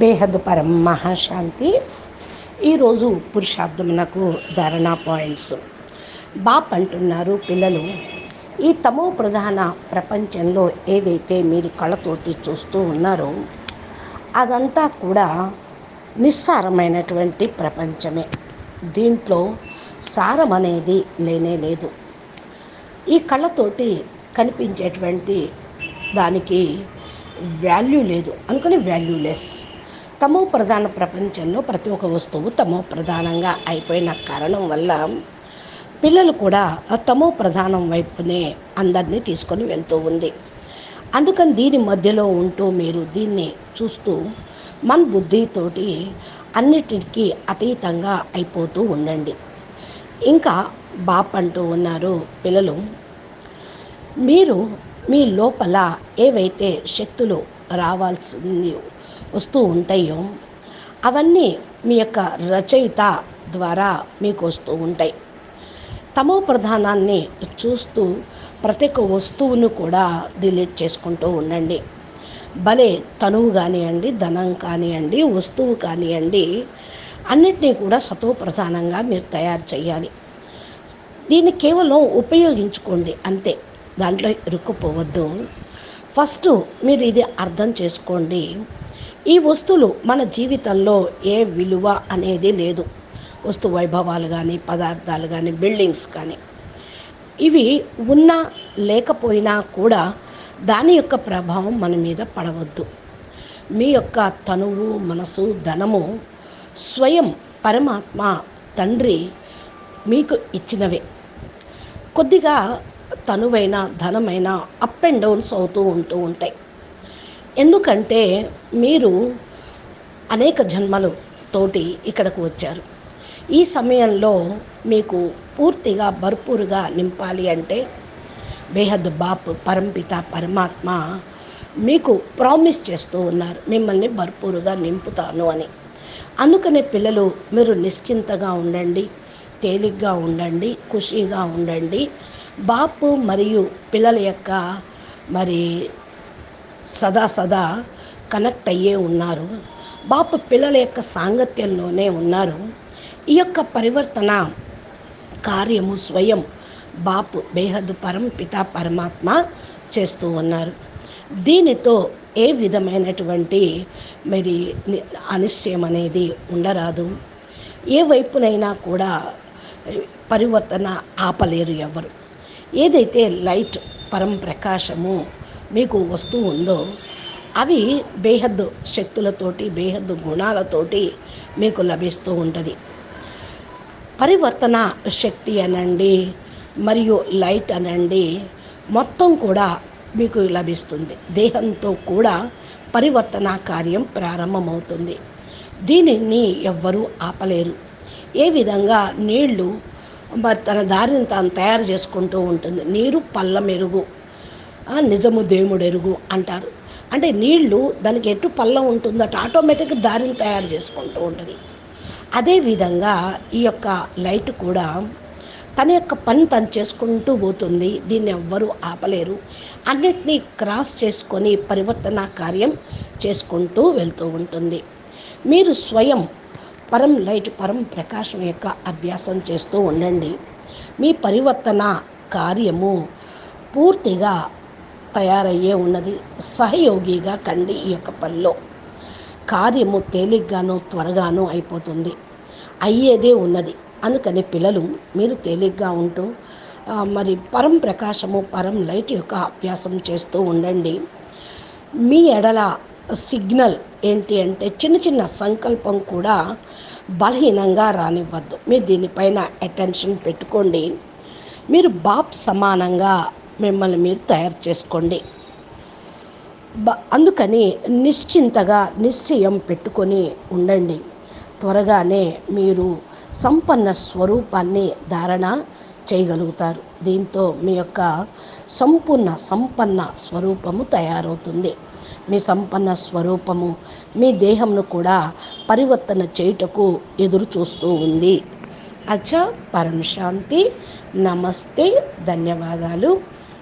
బేహద్ పరం మహాశాంతి. ఈరోజు పురుషార్థమునకు ధారణ పాయింట్స్. బాప్ అంటున్నారు పిల్లలు ఈ తమో ప్రధాన ప్రపంచంలో ఏదైతే మీరు కళ్ళతోటి చూస్తూ ఉన్నారో అదంతా కూడా నిస్సారమైనటువంటి ప్రపంచమే. దీంట్లో సారం అనేది లేనే లేదు. ఈ కళ్ళతోటి కనిపించేటువంటి దానికి వాల్యూ లేదు. అనుకుని వాల్యూలెస్ తమో ప్రధాన ప్రపంచంలో ప్రతి ఒక్క వస్తువు తమో ప్రధానంగా అయిపోయిన కారణం వల్ల పిల్లలు కూడా తమో ప్రధానం వైపునే అందరినీ తీసుకొని వెళ్తూ ఉంది. అందుకని దీని మధ్యలో ఉంటూ మీరు దీన్ని చూస్తూ మన బుద్ధితోటి అన్నిటికీ అతీతంగా అయిపోతూ ఉండండి. ఇంకా బాప్ అంటూ ఉన్నారు పిల్లలు మీరు మీ లోపల ఏవైతే శక్తులు రావాల్సింది వస్తూ ఉంటాయో అవన్నీ మీ యొక్క రచయిత ద్వారా మీకు వస్తూ ఉంటాయి. తమో ప్రధానాన్ని చూస్తూ ప్రతి ఒక్క వస్తువును కూడా డిలీట్ చేసుకుంటూ ఉండండి. భలే తనువు కానివ్వండి ధనం కానివ్వండి వస్తువు కానివ్వండి అన్నిటినీ కూడా సతో ప్రధానంగా మీరు తయారు చేయాలి. దీన్ని కేవలం ఉపయోగించుకోండి అంతే. దాంట్లో ఇరుక్కుపోవద్దు. ఫస్ట్ మీరు ఇది అర్థం చేసుకోండి. ఈ వస్తువులు మన జీవితంలో ఏ విలువ అనేది లేదు. వస్తు వైభవాలు కానీ పదార్థాలు కానీ బిల్డింగ్స్ కానీ. ఇవి ఉన్నా లేకపోయినా కూడా దాని యొక్క ప్రభావం మన మీద పడవద్దు. మీ యొక్క తనువు మనసు ధనము స్వయం పరమాత్మ తండ్రి మీకు ఇచ్చినవే. కొద్దిగా తనువైన ధనమైన అప్ అండ్ డౌన్స్ అవుతూ ఉంటూ ఉంటాయి. ఎందుకంటే మీరు అనేక జన్మలు తోటి ఇక్కడకు వచ్చారు. ఈ సమయంలో మీకు పూర్తిగా భర్పూరుగా నింపాలి అంటే బేహద్ బాప్ పరంపిత పరమాత్మ మీకు ప్రామిస్ చేస్తూ ఉన్నారు మిమ్మల్ని భర్పూరుగా నింపుతాను అని. అందుకనే పిల్లలు మీరు నిశ్చింతగా ఉండండి తేలిగ్గా ఉండండి ఖుషీగా ఉండండి. బాపు మరియు పిల్లల యొక్క మరి సదా సదా కనెక్ట్ అయ్యే ఉన్నారు. బాపు పిల్లల యొక్క సాంగత్యంలోనే ఉన్నారు. ఈ యొక్క పరివర్తన కార్యము స్వయం బాపు బేహద్దు పరం పితా పరమాత్మ చేస్తూ ఉన్నారు. దీనితో ఏ విధమైనటువంటి మరి అనిశ్చయం అనేది ఉండరాదు. ఏ వైపునైనా కూడా పరివర్తన ఆపలేరు ఎవరు. ఏదైతే లైట్ పరం ప్రకాశము మీకు వస్తూ ఉందో అవి బేహద్దు శక్తులతోటి బేహద్దు గుణాలతోటి మీకు లభిస్తూ ఉంటుంది. పరివర్తన శక్తి అనండి మరియు లైట్ అనండి మొత్తం కూడా మీకు లభిస్తుంది. దేహంతో కూడా పరివర్తన కార్యం ప్రారంభమవుతుంది. దీనిని ఎవ్వరూ ఆపలేరు. ఏ విధంగా నీళ్ళు మరి తన దారిని తాను తయారు చేసుకుంటూ ఉంటుంది. నీరు పళ్ళ మెరుగు నిజము దేవుడెరుగు అంటారు. అంటే నీళ్ళు దానికి ఎటు పల్లం ఉంటుందట ఆటోమేటిక్గా దారిని తయారు చేసుకుంటూ ఉంటుంది. అదేవిధంగా ఈ యొక్క లైట్ కూడా తన యొక్క పని తను చేసుకుంటూ పోతుంది దీన్ని ఎవ్వరూ ఆపలేరు. అన్నిటినీ క్రాస్ చేసుకొని పరివర్తన కార్యం చేసుకుంటూ వెళ్తూ ఉంటుంది. మీరు స్వయం పరం లైట్ పరం ప్రకాశం యొక్క అభ్యాసం చేస్తూ ఉండండి. మీ పరివర్తన కార్యము పూర్తిగా తయారయ్యే ఉన్నది సహయోగిగా కండి ఈ యొక్క పనిలో. కార్యము తేలిగ్గాను త్వరగాను అయిపోతుంది. అయ్యేదే ఉన్నది. అందుకని పిల్లలు మీరు తేలిగ్గా ఉంటూ మరి పరం ప్రకాశము పరం లైట్ యొక్క అభ్యాసం చేస్తూ ఉండండి. మీ ఎడల సిగ్నల్ ఏంటి అంటే చిన్న చిన్న సంకల్పం కూడా బలహీనంగా రానివ్వద్దు. మీరు దీనిపైన అటెన్షన్ పెట్టుకోండి. మీరు బాప్ సమానంగా మిమ్మల్ని మీరు తయారు చేసుకోండి. బ అందుకని నిశ్చింతగా నిశ్చయం పెట్టుకొని ఉండండి. త్వరగానే మీరు సంపన్న స్వరూపాన్ని ధారణ చేయగలుగుతారు. దీంతో మీ యొక్క సంపూర్ణ సంపన్న స్వరూపము తయారవుతుంది. మీ సంపన్న స్వరూపము మీ దేహంను కూడా పరివర్తన చేయుటకు ఎదురు చూస్తూ ఉంది. అచ్చ పరం శాంతి. నమస్తే ధన్యవాదాలు.